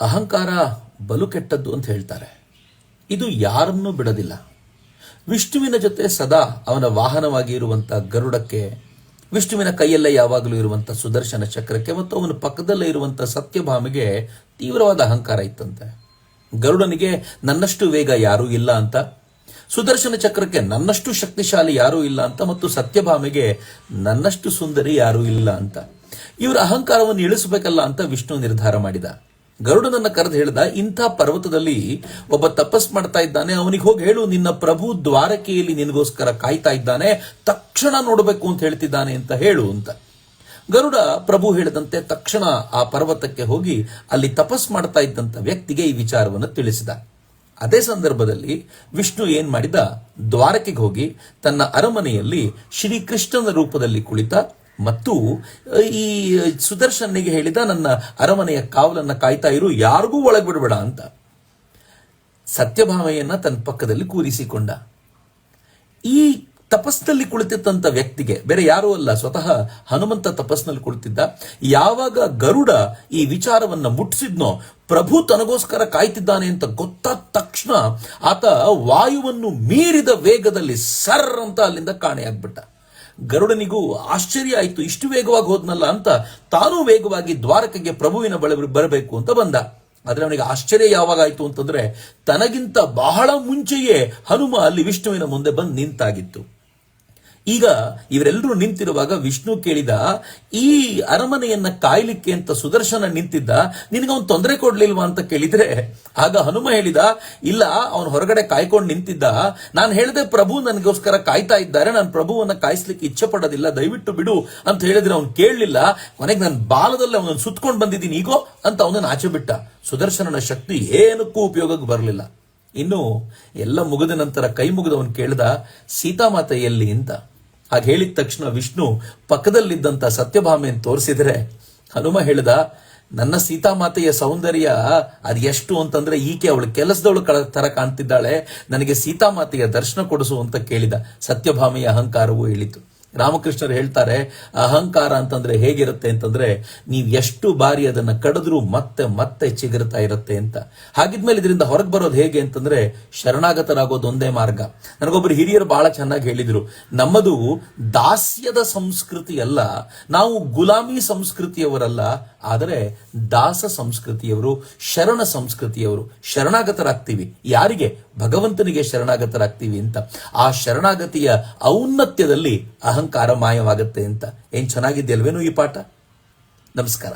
ಅಹಂಕಾರ ಬಲು ಕೆಟ್ಟದ್ದು ಅಂತ ಹೇಳ್ತಾರೆ. ಇದು ಯಾರನ್ನೂ ಬಿಡೋದಿಲ್ಲ. ವಿಷ್ಣುವಿನ ಜೊತೆ ಸದಾ ಅವನ ವಾಹನವಾಗಿ ಇರುವಂಥ ಗರುಡಕ್ಕೆ, ವಿಷ್ಣುವಿನ ಕೈಯಲ್ಲೇ ಯಾವಾಗಲೂ ಇರುವಂಥ ಸುದರ್ಶನ ಚಕ್ರಕ್ಕೆ ಮತ್ತು ಅವನ ಪಕ್ಕದಲ್ಲೇ ಇರುವಂಥ ಸತ್ಯಭಾಮಿಗೆ ತೀವ್ರವಾದ ಅಹಂಕಾರ ಇತ್ತಂತೆ. ಗರುಡನಿಗೆ ನನ್ನಷ್ಟು ವೇಗ ಯಾರೂ ಇಲ್ಲ ಅಂತ, ಸುದರ್ಶನ ಚಕ್ರಕ್ಕೆ ನನ್ನಷ್ಟು ಶಕ್ತಿಶಾಲಿ ಯಾರೂ ಇಲ್ಲ ಅಂತ ಮತ್ತು ಸತ್ಯಭಾಮಿಗೆ ನನ್ನಷ್ಟು ಸುಂದರಿ ಯಾರೂ ಇಲ್ಲ ಅಂತ. ಇವರ ಅಹಂಕಾರವನ್ನು ಇಳಿಸಬೇಕಲ್ಲ ಅಂತ ವಿಷ್ಣು ನಿರ್ಧಾರ ಮಾಡಿದ. ಗರುಡನನ್ನ ಕರೆದು ಹೇಳಿದ, ಇಂಥ ಪರ್ವತದಲ್ಲಿ ಒಬ್ಬ ತಪಸ್ ಮಾಡ್ತಾ ಇದ್ದಾನೆ, ಅವನಿಗೆ ಹೋಗಿ ಹೇಳು, ನಿನ್ನ ಪ್ರಭು ದ್ವಾರಕೆಯಲ್ಲಿ ನಿನಗೋಸ್ಕರ ಕಾಯ್ತಾ ಇದ್ದಾನೆ, ತಕ್ಷಣ ನೋಡಬೇಕು ಅಂತ ಹೇಳ್ತಿದ್ದಾನೆ ಅಂತ ಹೇಳು ಅಂತ. ಗರುಡ ಪ್ರಭು ಹೇಳಿದಂತೆ ತಕ್ಷಣ ಆ ಪರ್ವತಕ್ಕೆ ಹೋಗಿ ಅಲ್ಲಿ ತಪಸ್ ಮಾಡ್ತಾ ಇದ್ದಂತ ವ್ಯಕ್ತಿಗೆ ಈ ವಿಚಾರವನ್ನು ತಿಳಿಸಿದ. ಅದೇ ಸಂದರ್ಭದಲ್ಲಿ ವಿಷ್ಣು ಏನ್ ಮಾಡಿದ, ದ್ವಾರಕೆಗೆ ಹೋಗಿ ತನ್ನ ಅರಮನೆಯಲ್ಲಿ ಶ್ರೀಕೃಷ್ಣನ ರೂಪದಲ್ಲಿ ಕುಳಿತ ಮತ್ತು ಈ ಸುದರ್ಶನಿಗೆ ಹೇಳಿದ ನನ್ನ ಅರಮನೆಯ ಕಾವಲನ್ನ ಕಾಯ್ತಾ ಇರು, ಯಾರಿಗೂ ಒಳಗೆ ಬಿಡಬೇಡ ಅಂತ. ಸತ್ಯಭಾಮೆಯನ್ನ ತನ್ನ ಪಕ್ಕದಲ್ಲಿ ಕೂರಿಸಿಕೊಂಡ. ಈ ತಪಸ್ನಲ್ಲಿ ಕುಳಿತಿದ್ದಂತ ವ್ಯಕ್ತಿಗೆ, ಬೇರೆ ಯಾರೂ ಅಲ್ಲ, ಸ್ವತಃ ಹನುಮಂತ ತಪಸ್ನಲ್ಲಿ ಕುಳಿತಿದ್ದ, ಯಾವಾಗ ಗರುಡ ಈ ವಿಚಾರವನ್ನ ಮುಟ್ಟಿಸಿದ್ನೋ ಪ್ರಭು ತನಗೋಸ್ಕರ ಕಾಯ್ತಿದ್ದಾನೆ ಅಂತ ಗೊತ್ತಾದ ತಕ್ಷಣ ಆತ ವಾಯುವನ್ನು ಮೀರಿದ ವೇಗದಲ್ಲಿ ಸರ್ ಅಂತ ಅಲ್ಲಿಂದ ಕಾಣೆಯಾಗ್ಬಿಟ್ಟ. ಗರುಡನಿಗೂ ಆಶ್ಚರ್ಯ ಆಯಿತು, ಇಷ್ಟು ವೇಗವಾಗಿ ಹೋದ್ನಲ್ಲ ಅಂತ ತಾನೂ ವೇಗವಾಗಿ ದ್ವಾರಕೆಗೆ ಪ್ರಭುವಿನ ಬಳಿ ಬರಬೇಕು ಅಂತ ಬಂದ. ಆದರೆ ಅವನಿಗೆ ಆಶ್ಚರ್ಯ ಯಾವಾಗ ಆಯ್ತು ಅಂತಂದ್ರೆ ತನಗಿಂತ ಬಹಳ ಮುಂಚೆಯೇ ಹನುಮ ಅಲ್ಲಿ ವಿಷ್ಣುವಿನ ಮುಂದೆ ಬಂದು ನಿಂತಾಗಿತ್ತು. ಈಗ ಇವರೆಲ್ಲರೂ ನಿಂತಿರುವಾಗ ವಿಷ್ಣು ಕೇಳಿದ, ಈ ಅರಮನೆಯನ್ನ ಕಾಯ್ಲಿಕ್ಕೆ ಅಂತ ಸುದರ್ಶನ ನಿಂತಿದ್ದ, ನಿನಗೆ ಅವನು ತೊಂದರೆ ಕೊಡ್ಲಿಲ್ವಾ ಅಂತ ಕೇಳಿದ್ರೆ? ಆಗ ಹನುಮ ಹೇಳಿದ, ಇಲ್ಲ, ಅವನು ಹೊರಗಡೆ ಕಾಯ್ಕೊಂಡು ನಿಂತಿದ್ದ. ನಾನು ಹೇಳಿದೆ ಪ್ರಭು ನನಗೋಸ್ಕರ ಕಾಯ್ತಾ ಇದ್ದಾರೆ. ನಾನು ಪ್ರಭುವನ್ನ ಕಾಯಿಸ್ಲಿಕ್ಕೆ ಇಚ್ಛೆ ಪಡೋದಿಲ್ಲ. ದಯವಿಟ್ಟು ಬಿಡು. ಅಂತ ಹೇಳಿದ್ರೆ ಅವನು ಕೇಳಲಿಲ್ಲ. ಕೊನೆಗೆ ನನ್ನ ಬಾಲದಲ್ಲಿ ಅವನನ್ನು ಸುತ್ಕೊಂಡು ಬಂದಿದ್ದೀನಿ. ಈಗೋ ಅಂತ ಅವನನ್ನು ಆಚೆ ಬಿಟ್ಟ. ಸುದರ್ಶನನ ಶಕ್ತಿ ಏನಕ್ಕೂ ಉಪಯೋಗಕ್ಕೆ ಬರಲಿಲ್ಲ. ಇನ್ನು ಎಲ್ಲ ಮುಗಿದ ನಂತರ ಕೈ ಮುಗಿದವನು ಕೇಳ್ದ ಸೀತಾಮಾತೆ ಎಲ್ಲಿ ಅಂತ. ಹಾಗೆ ಹೇಳಿದ ತಕ್ಷಣ ವಿಷ್ಣು ಪಕ್ಕದಲ್ಲಿದ್ದಂತ ಸತ್ಯಭಾಮೆಯನ್ನು ತೋರಿಸಿದರೆ, ಹನುಮ ಹೇಳಿದ, ನನ್ನ ಸೀತಾಮಾತೆಯ ಸೌಂದರ್ಯ ಅದು ಎಷ್ಟು ಅಂತಂದ್ರೆ ಈಕೆ ಅವಳು ಕೆಲಸದವಳು ತರ ಕಾಣ್ತಿದ್ದಾಳೆ, ನನಗೆ ಸೀತಾಮಾತೆಯ ದರ್ಶನ ಕೊಡಿಸು ಅಂತ ಕೇಳಿದ. ಸತ್ಯಭಾಮೆಯ ಅಹಂಕಾರವೂ ಹೇಳಿತು ರಾಮಕೃಷ್ಣರು ಹೇಳ್ತಾರೆ, ಅಹಂಕಾರ ಅಂತಂದ್ರೆ ಹೇಗಿರುತ್ತೆ ಅಂತಂದ್ರೆ, ನೀವು ಎಷ್ಟು ಬಾರಿ ಅದನ್ನ ಕಡಿದ್ರೂ ಮತ್ತೆ ಮತ್ತೆ ಚಿಗುರ್ತಾ ಇರುತ್ತೆ ಅಂತ. ಹಾಗಿದ್ಮೇಲೆ ಇದರಿಂದ ಹೊರಗೆ ಬರೋದು ಹೇಗೆ ಅಂತಂದ್ರೆ, ಶರಣಾಗತರಾಗೋದು ಒಂದೇ ಮಾರ್ಗ. ನನಗೊಬ್ಬರು ಹಿರಿಯರು ಬಹಳ ಚೆನ್ನಾಗಿ ಹೇಳಿದ್ರು, ನಮ್ಮದು ದಾಸ್ಯದ ಸಂಸ್ಕೃತಿ ಅಲ್ಲ, ನಾವು ಗುಲಾಮಿ ಸಂಸ್ಕೃತಿಯವರಲ್ಲ, ಆದರೆ ದಾಸ ಸಂಸ್ಕೃತಿಯವರು, ಶರಣ ಸಂಸ್ಕೃತಿಯವರು. ಶರಣಾಗತರಾಗ್ತೀವಿ. ಯಾರಿಗೆ? ಭಗವಂತನಿಗೆ ಶರಣಾಗತರಾಗ್ತೀವಿ ಅಂತ. ಆ ಶರಣಾಗತಿಯ ಔನ್ನತ್ಯದಲ್ಲಿ ಅಹಂಕಾರ ಮಾಯವಾಗುತ್ತೆ ಅಂತ. ಏನ್ ಚೆನ್ನಾಗಿದೆಯಲ್ವೇನು ಈ ಪಾಠ? ನಮಸ್ಕಾರ.